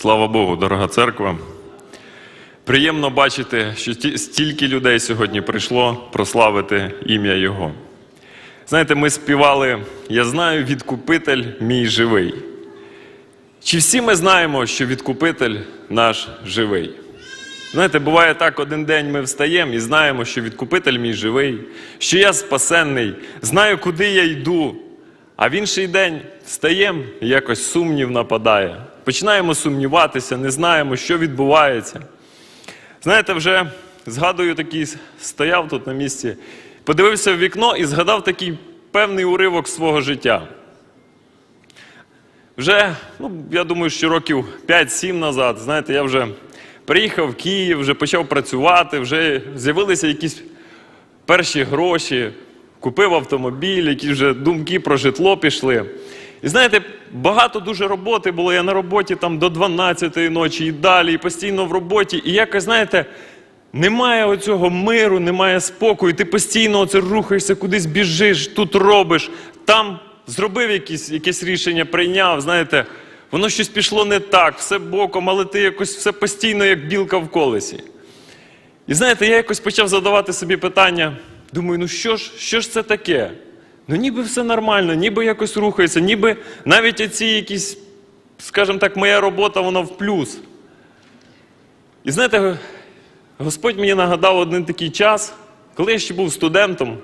Слава Богу, дорога церква. Приємно бачити, що стільки людей сьогодні прийшло прославити ім'я Його. Знаєте, ми співали Я знаю, відкупитель мій живий. Чи всі ми знаємо, що відкупитель наш живий? Знаєте, буває так, один день ми встаємо і знаємо, що відкупитель мій живий, що я спасенний, знаю, куди я йду. А в інший день встаємо і якось сумнів нападає. Починаємо сумніватися, не знаємо, що відбувається. Знаєте, вже згадую такий, стояв тут на місці, подивився в вікно і згадав такий певний уривок свого життя. Вже, ну, я думаю, що років 5-7 назад, знаєте, я вже приїхав в Київ, вже почав працювати, вже з'явилися якісь перші гроші, купив автомобіль, якісь вже думки про житло пішли. І знаєте, багато дуже роботи було. Я на роботі там до 12-ї ночі і далі, і постійно в роботі. І якось, знаєте, немає оцього миру, немає спокою. Ти постійно оце рухаєшся, кудись біжиш, тут робиш, там зробив якісь, якесь рішення, прийняв, знаєте, воно щось пішло не так, все боком, але ти якось все постійно, як білка в колесі. І знаєте, я якось почав задавати собі питання. Думаю, ну що ж, що ж це таке? Ну ніби все нормально, ніби якось рухається, ніби навіть оці якісь, скажімо так, моя робота, вона в плюс. І знаєте, Господь мені нагадав один такий час, коли я ще був студентом,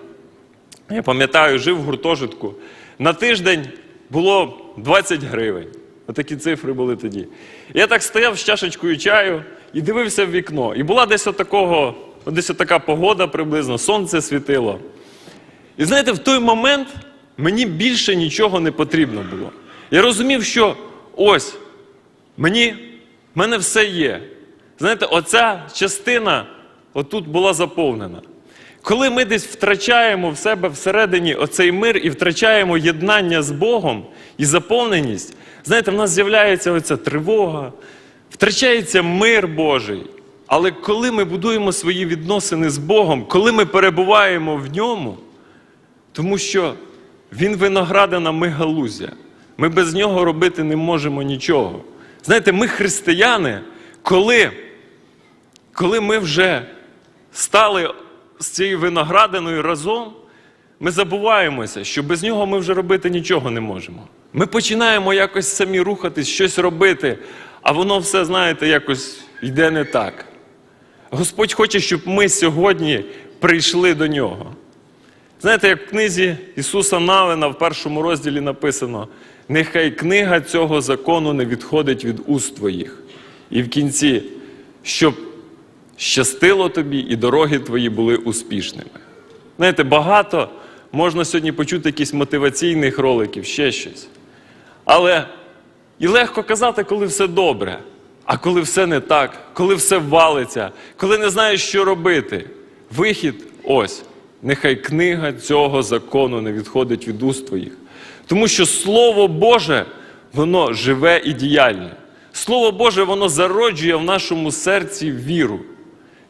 я пам'ятаю, жив в гуртожитку. На тиждень було 20 гривень. Отакі цифри були тоді. Я так стояв з чашечкою чаю і дивився в вікно. І була десь отакого, десь отака погода приблизно, сонце світило. І знаєте, в той момент мені більше нічого не потрібно було. Я розумів, що ось мені, в мене все є. Знаєте, оця частина отут була заповнена. Коли ми десь втрачаємо в себе всередині оцей мир і втрачаємо єднання з Богом і заповненість, знаєте, в нас з'являється оця тривога, втрачається мир Божий. Але коли ми будуємо свої відносини з Богом, коли ми перебуваємо в ньому, тому що він виноградина, ми галузя. Ми без нього робити не можемо нічого. Знаєте, ми християни, коли, коли ми вже стали з цією виноградиною разом, ми забуваємося, що без нього ми вже робити нічого не можемо. Ми починаємо якось самі рухатись, щось робити, а воно все, знаєте, якось йде не так. Господь хоче, щоб ми сьогодні прийшли до нього. Знаєте, як в книзі Ісуса Навина в першому розділі написано: нехай книга цього закону не відходить від уст твоїх. І в кінці, щоб щастило тобі і дороги твої були успішними. Знаєте, багато можна сьогодні почути якісь мотиваційних роликів, ще щось. Але і легко казати, коли все добре, а коли все не так, коли все валиться, коли не знаєш, що робити. Вихід ось. Нехай книга цього закону не відходить від уст твоїх. Тому що Слово Боже, воно живе і діяльне. Слово Боже, воно зароджує в нашому серці віру.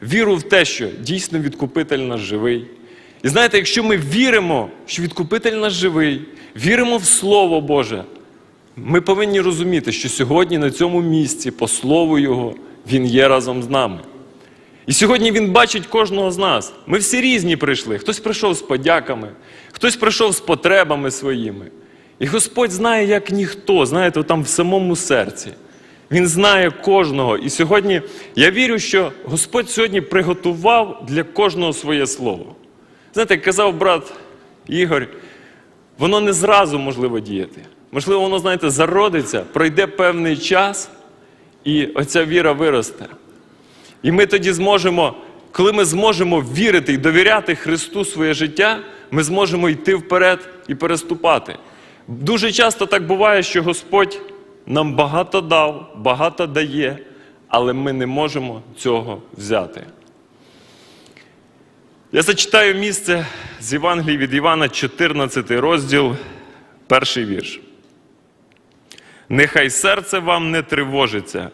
Віру в те, що дійсно відкупитель наш живий. І знаєте, якщо ми віримо, що відкупитель наш живий, віримо в Слово Боже, ми повинні розуміти, що сьогодні на цьому місці, по Слову Його, Він є разом з нами. І сьогодні Він бачить кожного з нас. Ми всі різні прийшли. Хтось прийшов з подяками, хтось прийшов з потребами своїми. І Господь знає, як ніхто, знаєте, там в самому серці. Він знає кожного. І сьогодні я вірю, що Господь сьогодні приготував для кожного своє слово. Знаєте, як казав брат Ігор, воно не зразу можливо діяти. Можливо, воно, знаєте, зародиться, пройде певний час, і оця віра виросте. І ми тоді зможемо, коли ми зможемо вірити і довіряти Христу своє життя, ми зможемо йти вперед і переступати. Дуже часто так буває, що Господь нам багато дав, багато дає, але ми не можемо цього взяти. Я зачитаю місце з Євангелії від Івана, 14 розділ, перший вірш. Нехай серце вам не тривожиться,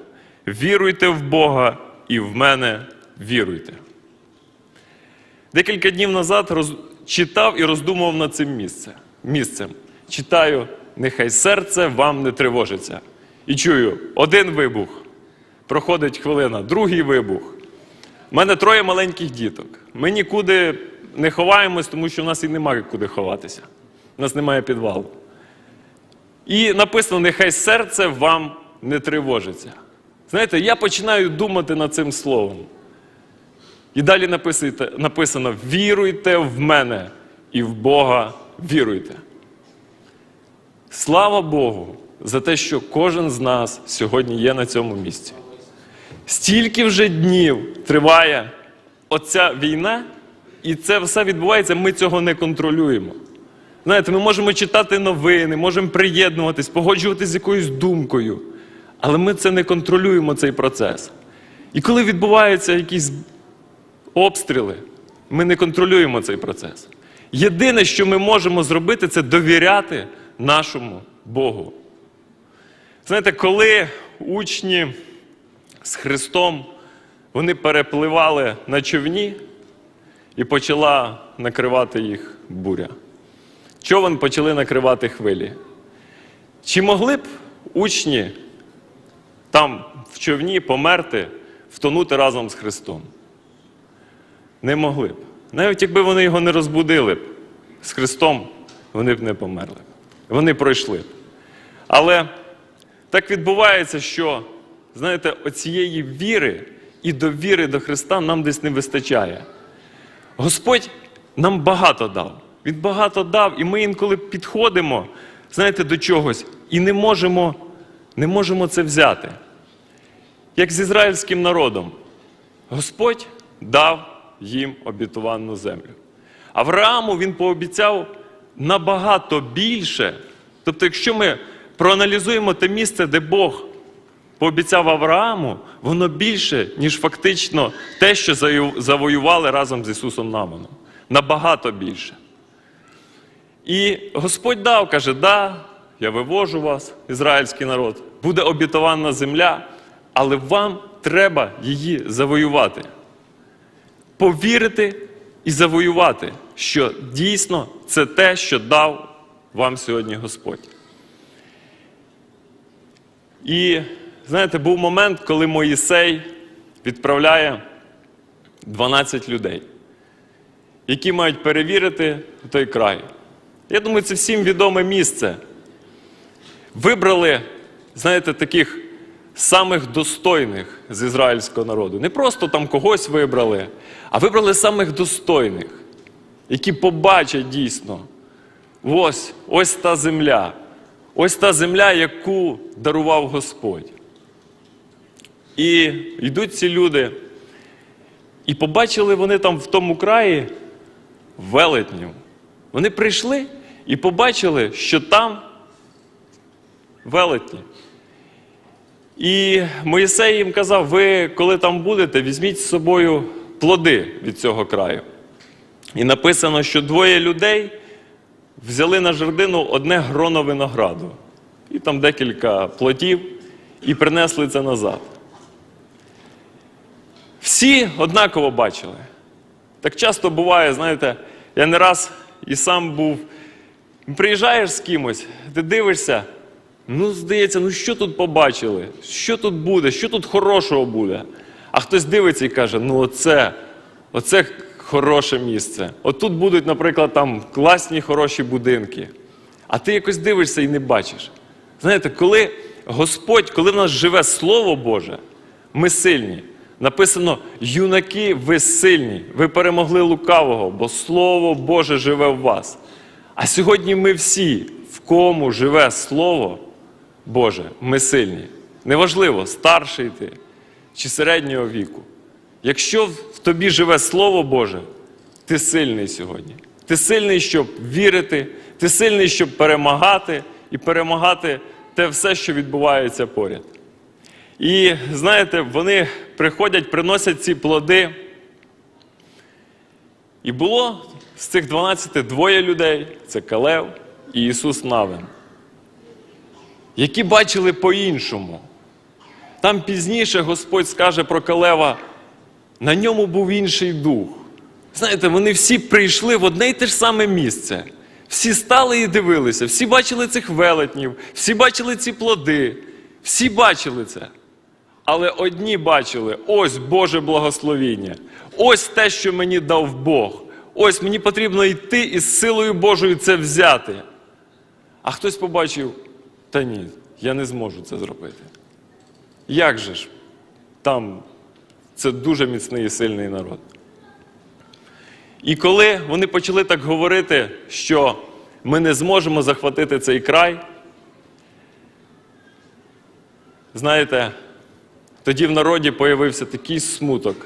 віруйте в Бога і в мене віруйте. Декілька днів назад роз... читав і роздумував над цим місце... місцем. Читаю, нехай серце вам не тривожиться. І чую один вибух, проходить хвилина, другий вибух. У мене троє маленьких діток. Ми нікуди не ховаємось, тому що в нас і немає куди ховатися. У нас немає підвалу. І написано: нехай серце вам не тривожиться. Знаєте, я починаю думати над цим словом. І далі написано: віруйте в мене і в Бога віруйте. Слава Богу за те, що кожен з нас сьогодні є на цьому місці. Стільки вже днів триває оця війна, і це все відбувається, ми цього не контролюємо. Знаєте, ми можемо читати новини, можемо приєднуватись, погоджуватись з якоюсь думкою, але ми це не контролюємо, цей процес. І коли відбуваються якісь обстріли, ми не контролюємо цей процес. Єдине, що ми можемо зробити, це довіряти нашому Богу. Знаєте, коли учні з Христом вони перепливали на човні і почала накривати їх буря. Човен почали накривати хвилі. Чи могли б учні там в човні померти, втонути разом з Христом? Не могли б. Навіть якби вони його не розбудили б з Христом, вони б не померли. Вони пройшли б. Але так відбувається, що, знаєте, оцієї віри і довіри до Христа нам десь не вистачає. Господь нам багато дав. Він багато дав, і ми інколи підходимо, знаєте, до чогось і не можемо, не можемо це взяти. Як з ізраїльським народом. Господь дав їм обітовану землю. Аврааму він пообіцяв набагато більше. Тобто, якщо ми проаналізуємо те місце, де Бог пообіцяв Аврааму, воно більше, ніж фактично те, що завоювали разом з Ісусом Наманом. Набагато більше. І Господь дав, каже, да, я вивожу вас, ізраїльський народ, буде обітована земля, але вам треба її завоювати. Повірити і завоювати, що дійсно це те, що дав вам сьогодні Господь. І знаєте, був момент, коли Моїсей відправляє 12 людей, які мають перевірити той край. Я думаю, це всім відоме місце. Вибрали, знаєте, таких самих достойних з ізраїльського народу. Не просто там когось вибрали, а вибрали самих достойних, які побачать дійсно. Ось, ось та земля. Ось та земля, яку дарував Господь. І йдуть ці люди, і побачили вони там в тому краї велетнів. Вони прийшли і побачили, що там велетні. І Моїсей їм казав: ви, коли там будете, візьміть з собою плоди від цього краю. І написано, що двоє людей взяли на жердину одне гроно винограду, і там декілька плодів, і принесли це назад. Всі однаково бачили. Так часто буває, знаєте, я не раз і сам був. Приїжджаєш з кимось, ти дивишся, ну, здається, ну що тут побачили? Що тут буде? Що тут хорошого буде? А хтось дивиться і каже: ну оце, оце хороше місце. Отут будуть, наприклад, там класні хороші будинки. А ти якось дивишся і не бачиш. Знаєте, коли Господь, коли в нас живе Слово Боже, ми сильні. Написано: юнаки, ви сильні, ви перемогли лукавого, бо Слово Боже живе в вас. А сьогодні ми всі, в кому живе Слово Боже, ми сильні. Неважливо, старший ти чи середнього віку. Якщо в тобі живе Слово Боже, ти сильний сьогодні. Ти сильний, щоб вірити, ти сильний, щоб перемагати і перемагати те все, що відбувається поряд. І знаєте, вони приходять, приносять ці плоди. І було з цих 12 двоє людей це Калев і Ісус Навин, які бачили по-іншому. Там пізніше Господь скаже про Калева, на ньому був інший дух. Знаєте, вони всі прийшли в одне й те ж саме місце. Всі стали і дивилися, всі бачили цих велетнів, всі бачили ці плоди, всі бачили це. Але одні бачили ось Боже благословіння, ось те, що мені дав Бог. Ось мені потрібно йти і з силою Божою це взяти. А хтось побачив, та ні, я не зможу це зробити. Як же ж? Там це дуже міцний і сильний народ. І коли вони почали так говорити, що ми не зможемо захватити цей край, знаєте, тоді в народі появився такий смуток.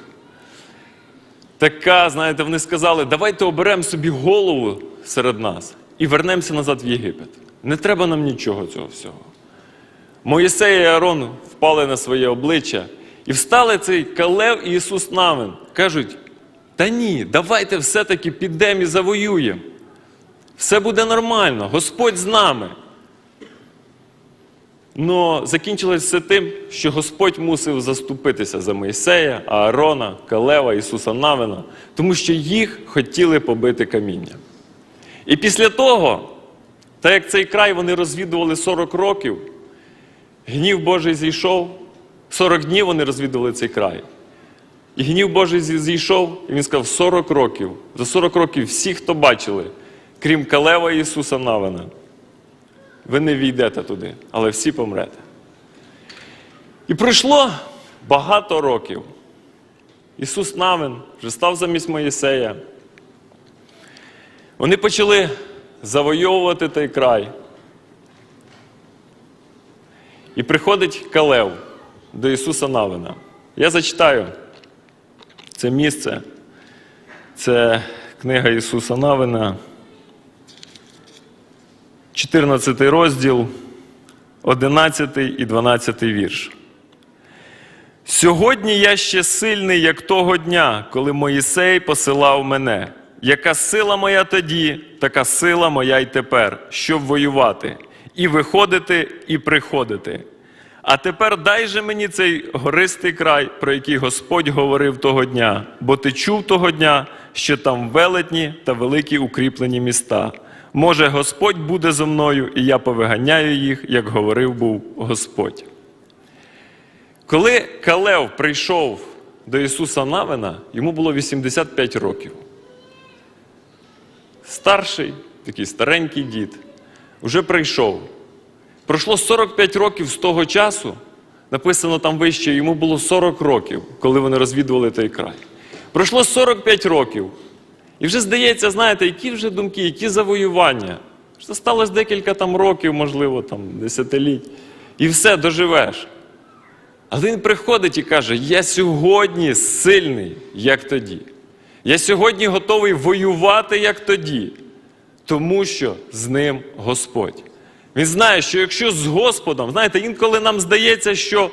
Така, знаєте, вони сказали, давайте оберемо собі голову серед нас і вернемося назад в Єгипет. Не треба нам нічого цього всього. Моїсей і Аарон впали на своє обличчя і встали цей Калев і Ісус Навин. Кажуть, та ні, давайте все-таки підемо і завоюємо. Все буде нормально, Господь з нами. Но закінчилось все тим, що Господь мусив заступитися за Моїсея, Аарона, Калева, Ісуса Навина, тому що їх хотіли побити каміння. І після того, так як цей край вони розвідували 40 років, гнів Божий зійшов, 40 днів вони розвідували цей край. І гнів Божий зійшов, і він сказав: 40 років. За 40 років всі, хто бачили, крім Калева і Ісуса Навина, ви не війдете туди, але всі помрете. І пройшло багато років. Ісус Навин вже став замість Моїсея. Вони почали завойовувати той край. І приходить Калев до Ісуса Навина. Я зачитаю це місце. Це книга Ісуса Навина, 14 розділ, 11 і 12 вірш. Сьогодні я ще сильний, як того дня, коли Моїсей посилав мене. Яка сила моя тоді, така сила моя й тепер, щоб воювати, і виходити, і приходити. А тепер дай же мені цей гористий край, про який Господь говорив того дня, бо ти чув того дня, що там велетні та великі укріплені міста. Може, Господь буде зо мною, і я повиганяю їх, як говорив був Господь. Коли Калев прийшов до Ісуса Навина, йому було 85 років. Старший, такий старенький дід, вже прийшов. Пройшло 45 років з того часу, написано там вище, йому було 40 років, коли вони розвідували той край. Пройшло 45 років. І вже здається, знаєте, які вже думки, які завоювання. Що сталося декілька там років, можливо, там, десятиліть. І все, доживеш. Але він приходить і каже: Я сьогодні сильний, як тоді. Я сьогодні готовий воювати, як тоді, тому що з ним Господь. Він знає, що якщо з Господом, знаєте, інколи нам здається, що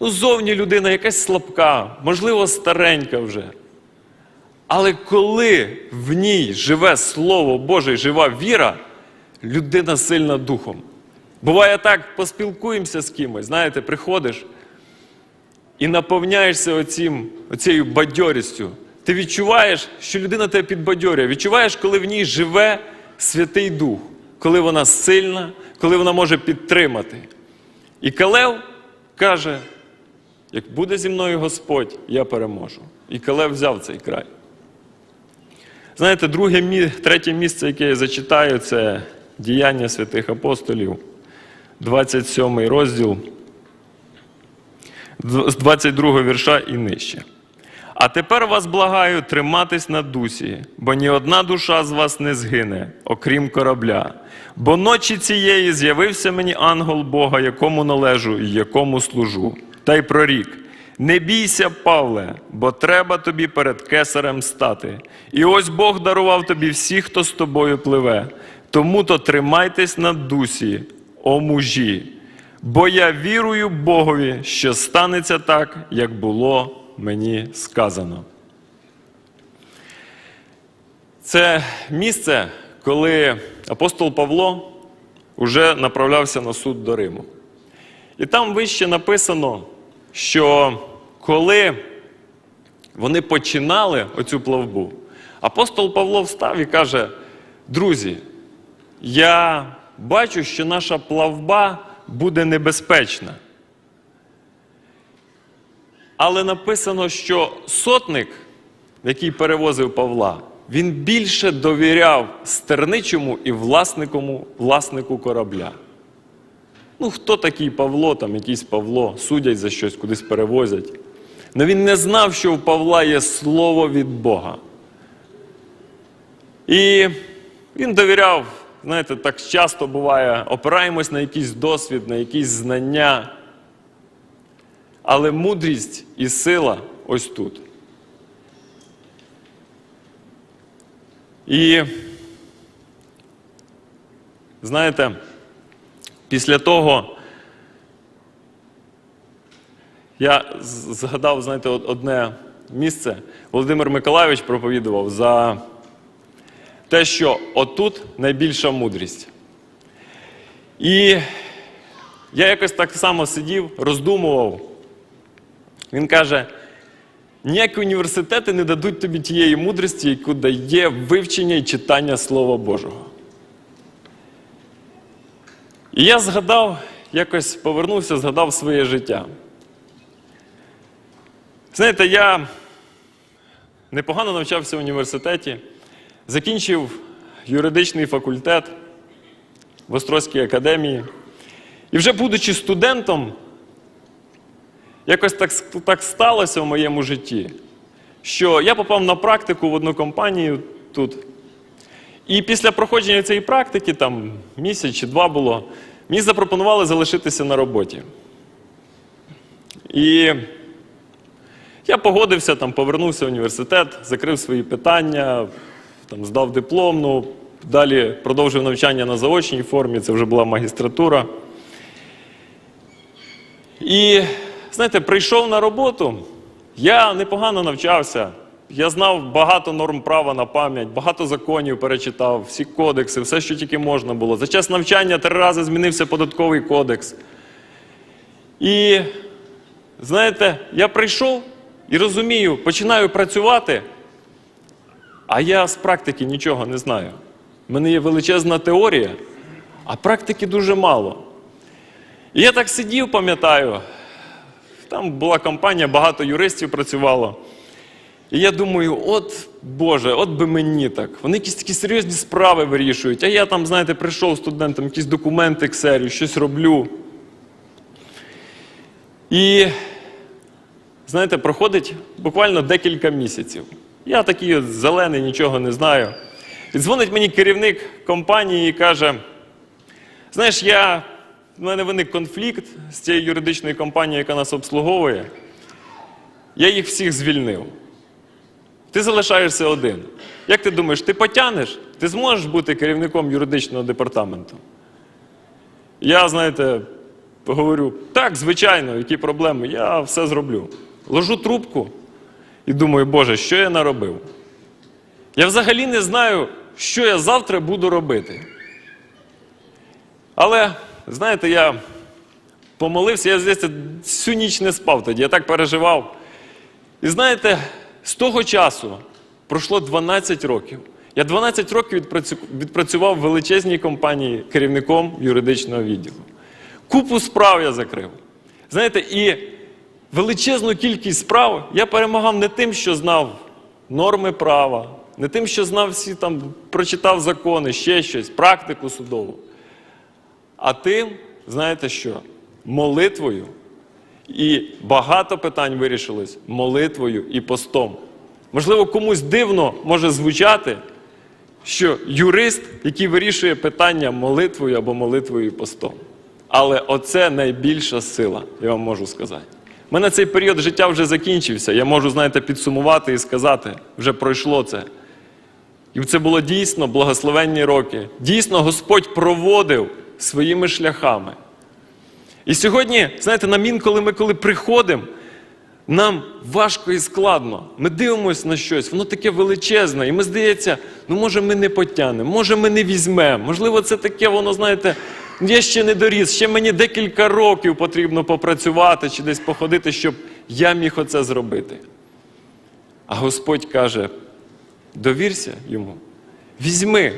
ну, зовні людина якась слабка, можливо, старенька вже. Але коли в ній живе Слово Боже і жива віра, людина сильна духом. Буває так, поспілкуємося з кимось, знаєте, приходиш і наповняєшся оцім, оцією бадьорістю. Ти відчуваєш, що людина тебе підбадьорює. Відчуваєш, коли в ній живе Святий Дух, коли вона сильна, коли вона може підтримати. І Калев каже: як буде зі мною Господь, я переможу. І Калев взяв цей край. Знаєте, друге, третє місце, яке я зачитаю, це діяння святих апостолів, 27 розділ, з 22 вірша і нижче. А тепер вас благаю триматись на дусі, бо ні одна душа з вас не згине, окрім корабля. Бо ночі цієї з'явився мені ангел Бога, якому належу і якому служу. Та й прорік. Не бійся, Павле, бо треба тобі перед кесарем стати. І ось Бог дарував тобі всіх, хто з тобою пливе. Тому то тримайтесь на дусі, о мужі, бо я вірую Богові, що станеться так, як було мені сказано. Це місце, коли апостол Павло вже направлявся на суд до Риму. І там вище написано, що коли вони починали оцю плавбу, апостол Павло встав і каже: друзі, я бачу, що наша плавба буде небезпечна. Але написано, що сотник, який перевозив Павла, він більше довіряв стерничому і власникому, власнику корабля. Ну, хто такий Павло, там якийсь Павло, судять за щось, кудись перевозять. Але він не знав, що у Павла є слово від Бога. І він довіряв, знаєте, так часто буває, опираємось на якийсь досвід, на якісь знання. Але мудрість і сила ось тут. І знаєте, після того я згадав, знаєте, одне місце. Володимир Миколайович проповідував за те, що отут найбільша мудрість. І я якось так само сидів, роздумував. Він каже: ніякі університети не дадуть тобі тієї мудрості, яку дає вивчення і читання Слова Божого. І я згадав, якось повернувся, згадав своє життя. Знаєте, я непогано навчався в університеті, закінчив юридичний факультет в Острозькій академії. І вже будучи студентом, якось так, так сталося в моєму житті, що я попав на практику в одну компанію тут. І після проходження цієї практики, там місяць чи два було, мені запропонували залишитися на роботі. І я погодився, там, повернувся в університет, закрив свої питання, там, здав диплом, ну, далі продовжив навчання на заочній формі, це вже була магістратура. І, знаєте, прийшов на роботу, я непогано навчався. Я знав багато норм права на пам'ять, багато законів перечитав, всі кодекси, все, що тільки можна було. За час навчання три рази змінився податковий кодекс. І знаєте, я прийшов і розумію, починаю працювати, а я з практики нічого не знаю. У мене є величезна теорія, а практики дуже мало. І я так сидів, пам'ятаю, там була компанія, багато юристів працювало. І я думаю, от Боже, от би мені так. Вони якісь такі серйозні справи вирішують. А я там, знаєте, прийшов студентом, якісь документи ксерю, щось роблю. І, знаєте, проходить буквально декілька місяців. Я такий от зелений, нічого не знаю. І дзвонить мені керівник компанії і каже: знаєш, я, в мене виник конфлікт з цією юридичною компанією, яка нас обслуговує. Я їх всіх звільнив. Ти залишаєшся один. Як ти думаєш, ти потягнеш? Ти зможеш бути керівником юридичного департаменту? Я, знаєте, говорю, так, звичайно, які проблеми, я все зроблю. Ложу трубку і думаю, Боже, що я наробив? Я взагалі не знаю, що я завтра буду робити. Але, знаєте, я помолився, я здається, всю ніч не спав тоді, я так переживав. І знаєте, з того часу пройшло 12 років. Я 12 років відпрацював в величезній компанії керівником юридичного відділу. Купу справ я закрив. Знаєте, і величезну кількість справ я перемагав не тим, що знав норми права, не тим, що знав всі там, прочитав закони, ще щось, практику судову. А тим, знаєте що? Молитвою. І багато питань вирішилось молитвою і постом. Можливо, комусь дивно може звучати, що юрист, який вирішує питання молитвою або молитвою і постом. Але оце найбільша сила, я вам можу сказати. У мене цей період життя вже закінчився. Я можу, знаєте, підсумувати і сказати, вже пройшло це. І це було дійсно благословенні роки. Дійсно, Господь проводив своїми шляхами. І сьогодні, знаєте, нам інколи ми коли приходимо, нам важко і складно. Ми дивимося на щось, воно таке величезне, і ми здається, ну може ми не потягнемо, може ми не візьмемо. Можливо, це таке, воно, знаєте, я ще не доріс, ще мені декілька років потрібно попрацювати чи десь походити, щоб я міг оце зробити. А Господь каже: довірся йому, візьми,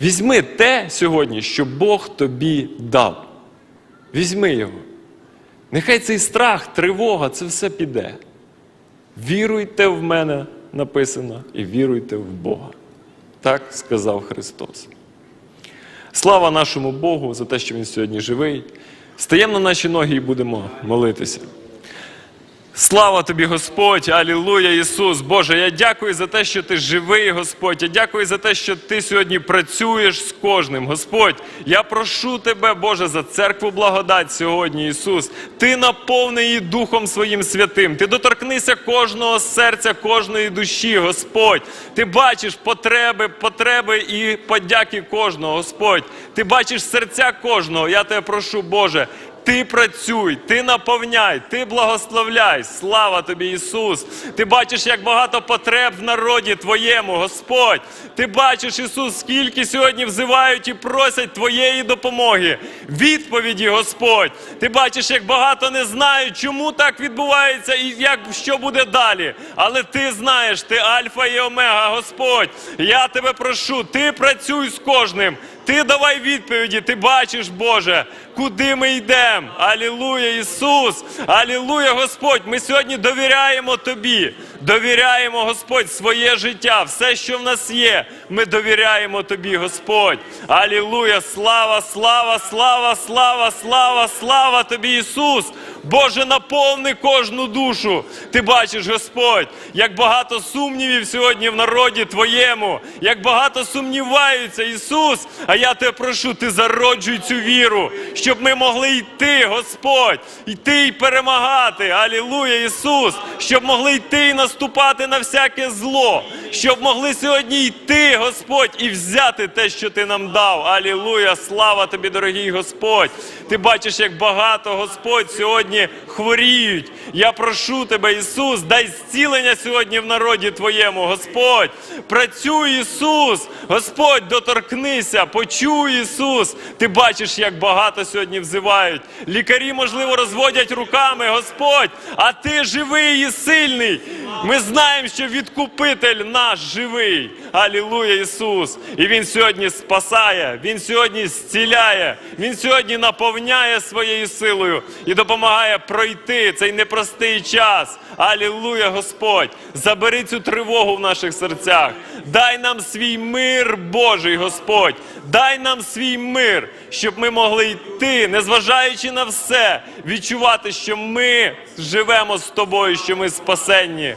візьми те сьогодні, що Бог тобі дав. Візьми його. Нехай цей страх, тривога, це все піде. Віруйте в мене, написано, і віруйте в Бога. Так сказав Христос. Слава нашому Богу за те, що Він сьогодні живий. Стаємо на наші ноги і будемо молитися. Слава тобі, Господь! Алілуя, Ісус! Боже, я дякую за те, що ти живий, Господь. Я дякую за те, що ти сьогодні працюєш з кожним. Господь, я прошу тебе, Боже, за церкву благодать сьогодні, Ісус. Ти наповни її Духом Своїм святим. Ти доторкнися кожного серця, кожної душі, Господь. Ти бачиш потреби, потреби і подяки кожного, Господь. Ти бачиш серця кожного. Я тебе прошу, Боже. Ти працюй, ти наповняй, ти благословляй. Слава тобі, Ісус. Ти бачиш, як багато потреб в народі Твоєму, Господь. Ти бачиш, Ісус, скільки сьогодні взивають і просять Твоєї допомоги. Відповіді, Господь. Ти бачиш, як багато не знають, чому так відбувається і як що буде далі. Але ти знаєш, ти Альфа і Омега, Господь. Я тебе прошу, ти працюй з кожним. Ти давай відповіді, ти бачиш, Боже, куди ми йдемо. Алілуя, Ісус! Алілуя, Господь! Ми сьогодні довіряємо Тобі. Довіряємо, Господь, своє життя, все, що в нас є. Ми довіряємо Тобі, Господь. Алілуя! Слава, слава, слава, слава, слава, слава Тобі, Ісус! Боже, наповни кожну душу. Ти бачиш, Господь, як багато сумнівів сьогодні в народі Твоєму, як багато сумніваються, Ісус. А я тебе прошу, ти зароджуй цю віру, щоб ми могли йти, Господь, йти і перемагати. Алілуя, Ісус, щоб могли йти і наступати на всяке зло, щоб могли сьогодні йти, Господь, і взяти те, що ти нам дав. Алілуя, слава тобі, дорогий Господь. Ти бачиш, як багато Господь сьогодні хворіють. Я прошу тебе, Ісус, дай зцілення сьогодні в народі Твоєму, Господь. Працюй, Ісус, Господь, доторкнися, почуй, Ісус. Ти бачиш, як багато сьогодні взивають. Лікарі, можливо, розводять руками, Господь, а ти живий і сильний. Ми знаємо, що відкупитель наш живий. Алілуя, Ісус. І Він сьогодні спасає, Він сьогодні зціляє, Він сьогодні наповняє своєю силою і допомагає пройти цей непростий час. Алілуя, Господь. Забери цю тривогу в наших серцях. Дай нам свій мир, Божий Господь. Дай нам свій мир, щоб ми могли йти, незважаючи на все, відчувати, що ми живемо з тобою, що ми спасенні.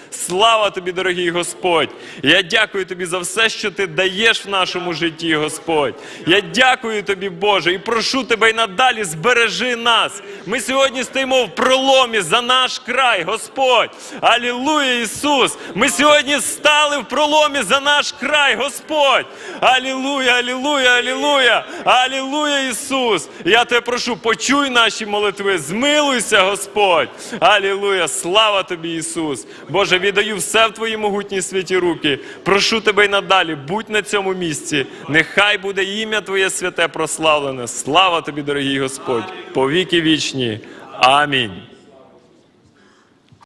Слава тобі, дорогий Господь! Я дякую тобі за все, що ти даєш в нашому житті, Господь. Я дякую тобі, Боже, і прошу тебе і надалі збережи нас. Ми сьогодні стоїмо в проломі за наш край, Господь. Алілуя, Ісус! Ми сьогодні стали в проломі за наш край, Господь. Алілуя, алілуя, алілуя, алілуя, Ісус! Я тебе прошу, почуй наші молитви, змилуйся, Господь. Алілуя, слава тобі, Ісус. Боже, віддаю все в твої могутні святі руки. Прошу тебе й надалі, будь на цьому місці. Нехай буде ім'я Твоє святе прославлене. Слава тобі, дорогий Господь, по віки вічні. Амінь.